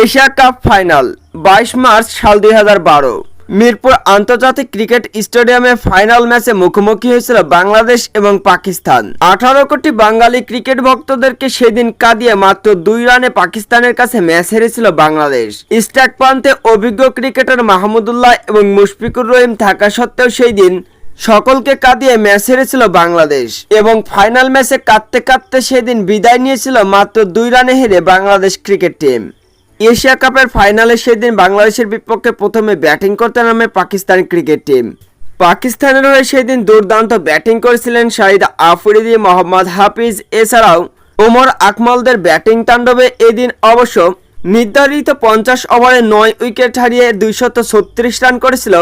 Asia cup final, বাইশ March সাল দুই হাজার বারো। মিরপুর আন্তর্জাতিক ক্রিকেট স্টেডিয়ামে ফাইনাল ম্যাচে মুখোমুখি হয়েছিল বাংলাদেশ এবং পাকিস্তান। আঠারো কোটি বাঙালি ক্রিকেট ভক্তদেরকে সেদিন কাঁদিয়ে মাত্র দুই রানে পাকিস্তানের কাছে ম্যাচ হেরেছিল বাংলাদেশ। স্ট্যাক প্রান্তে অভিজ্ঞ ক্রিকেটার মাহমুদুল্লাহ এবং মুশফিকুর রহিম থাকা সত্ত্বেও সেই দিন সকলকে কাঁদিয়ে ম্যাচ হেরেছিল বাংলাদেশ এবং ফাইনাল ম্যাচে কাঁদতে কাঁদতে সেদিন বিদায় নিয়েছিল মাত্র দুই রানে হেরে বাংলাদেশ ক্রিকেট টিম। এশিয়া কাপের ফাইনালে সেদিন বাংলাদেশের বিপক্ষে প্রথমে ব্যাটিং করতে নামে পাকিস্তান ক্রিকেট টিম। পাকিস্তানের হয়ে সেদিন দুর্দান্ত ব্যাটিং করেছিলেন শাহিদ আফ্রিদি, মোহাম্মদ হাফিজ। এছাড়াও ওমর আকমলদের ব্যাটিং তাণ্ডবে এদিন অবশ্য নির্ধারিত পঞ্চাশ ওভারে নয় উইকেট হারিয়ে দুইশত ছত্রিশ রান করেছিল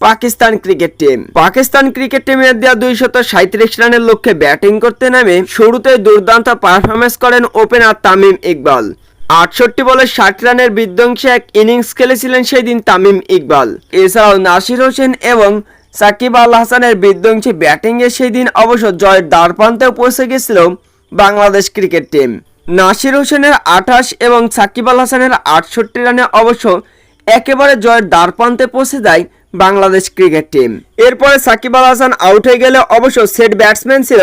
Pakistan cricket team. Pakistan cricket টিমের দেওয়া দুইশত সাঁত্রিশ রানের লক্ষ্যে ব্যাটিং করতে নামে শুরুতে দুর্দান্ত পারফরমেন্স করেন ওপেনার তামিম ইকবাল। আটষট্টি বলে ষাট রানের বিধ্বংসী এক ইনিংস খেলেছিলেন সেই দিন তামিম ইকবাল। এছাড়াও নাসির হোসেন এবং সাকিব আল হাসানের বিধ্বংসী ব্যাটিংয়ে সেই দিন অবশ্য জয়ের দ্বারপ্রান্তেও পৌঁছে গেছিল বাংলাদেশ ক্রিকেট টিম। নাসির হোসেনের আঠাশ এবং সাকিব আল হাসানের আটষট্টি রানে অবশ্য একেবারে জয়ের দ্বারপ্রান্তে পৌঁছে যায় বাংলাদেশ ক্রিকেট টিম। এরপরে সাকিব আল হাসান আউট হয়ে গেলে অবশ্য সেট ব্যাটসম্যান ছিল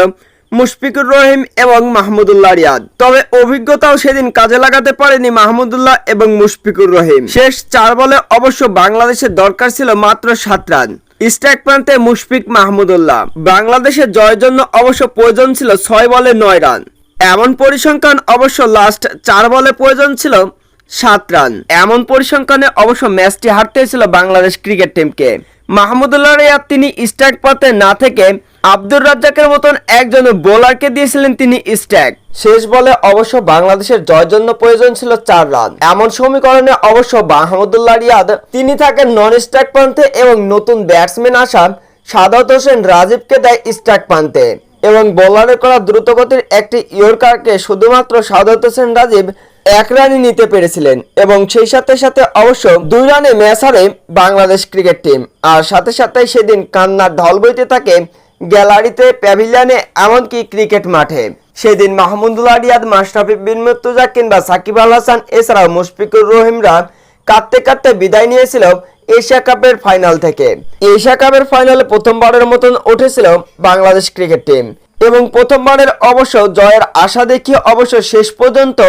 মুশফিকুর রহিম এবং মাহমুদুল্লাহ রিয়াদ। তবে অভিজ্ঞতাও সেদিন কাজে লাগাতে পারেনি মাহমুদুল্লাহ এবং মুশফিকুর রহিম। শেষ চার বলে অবশ্য বাংলাদেশের দরকার ছিল মাত্র সাত রান। স্ট্রাইক প্রান্তে মুশফিক মাহমুদুল্লাহ। বাংলাদেশের জয়ের জন্য অবশ্য প্রয়োজন ছিল ছয় বলে নয় রান। এমন পরিসংখ্যান অবশ্য লাস্ট চার বলে প্রয়োজন ছিল সাত রান। এমন পরিসংখ্যানে অবশ্য ম্যাচটি হারতে ছিল বাংলাদেশ ক্রিকেট টিমকে। মাহমুদুল্লাহ রিয়াদ তিনি স্ট্রাইক পথে না থেকে আব্দুর রাজ্জাকের মতন একজন বোলারকে দিয়েছিলেন তিনি স্ট্যাক শেষ বলে অবশ্য বাংলাদেশের জয়ের জন্য প্রয়োজন ছিল চার রান। এমন সমীকরণে অবশ্য মাহমুদুল্লাহ রিয়াদ, তিনি থাকেন নন স্ট্রাইক প্রান্তে এবং নতুন ব্যাটসম্যান আসা সাদাত হোসেন রাজীবকে দেয় স্ট্রাইক প্রান্তে। এবং বোলারে করা দ্রুতগতির একটি ইয়র্কারকে শুধুমাত্র সাদাত হোসেন রাজীব এক রানই নিতে পেরেছিলেন এবং সেই সাথে সাথে অবশ্য দুই রানে ম্যাচ হারে বাংলাদেশ ক্রিকেট টিম। আর সাথে সাথে সেদিন কান্নার ঢল বইতে থাকে গ্যালারিতে, প্যাভিলিয়নে, এমনকি ক্রিকেট মাঠে। সেদিন মাহমুদুল্লাহ রিয়াদ মাশরাফি বিন মুর্তজা কিংবা সাকিব আল হাসান, এছাড়াও মুশফিকুর রহিমরা কাঁদতে কাঁদতে বিদায় নিয়েছিল এশিয়া কাপের ফাইনাল থেকে। এশিয়া কাপের ফাইনালে প্রথমবারের মতন উঠেছিল বাংলাদেশ ক্রিকেট টিম। এবং প্রথমবারের অবশ্য জয়ের আশা দেখিয়ে অবশ্য শেষ পর্যন্ত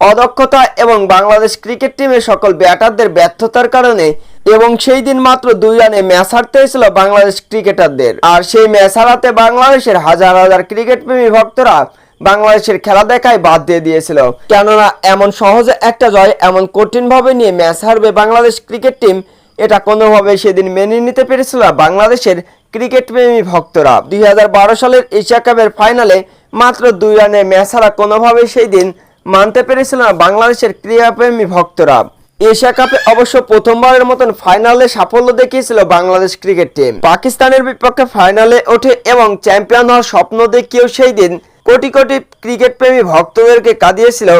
অদক্ষতা এবং বাংলাদেশ ক্রিকেট টিমের সকল ব্যাটারদের ব্যর্থতার কারণে এবং সেই দিন মাত্র দুই রানে ম্যাচ হারতে হয়েছিল বাংলাদেশ ক্রিকেটারদের। আর সেই ম্যাচ হারাতে বাংলাদেশের হাজার হাজার ক্রিকেট প্রেমী ভক্তরা বাংলাদেশের খেলা দেখায় বাদ দিয়ে দিয়েছিল। কেননা এমন সহজে একটা জয় এমন কঠিনভাবে নিয়ে ম্যাচ হারবে বাংলাদেশ ক্রিকেট টিম, এটা কোনোভাবে সেদিন মেনে নিতে পেরেছিল বাংলাদেশের ক্রিকেট প্রেমী ভক্তরা। দুই হাজার বারো সালের এশিয়া কাপের ফাইনালে মাত্র দুই রানে ম্যাচ হারা কোনোভাবে সেই দিন মানতে পেরেছিল না বাংলাদেশের ক্রীড়াপ্রেমী ভক্তরা। এশিয়া কাপে অবশ্য প্রথমবারের মতন ফাইনালে সাফল্য দেখিয়েছিল বাংলাদেশ ক্রিকেট টিম। পাকিস্তানের বিপক্ষে ফাইনালে ওঠে এবং চ্যাম্পিয়ন হওয়ার স্বপ্ন দেখিয়েও সেই দিন কোটি কোটি ক্রিকেট প্রেমী ভক্তদেরকে কাঁদিয়েছিল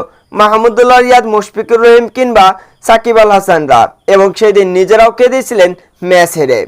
মাহমুদুল্লাহ রিয়াদ, মুশফিকুর রহিম কিংবা সাকিব আল হাসানরা এবং সেই দিন নিজেরাও কেঁদেছিলেন ম্যাচ হেরে।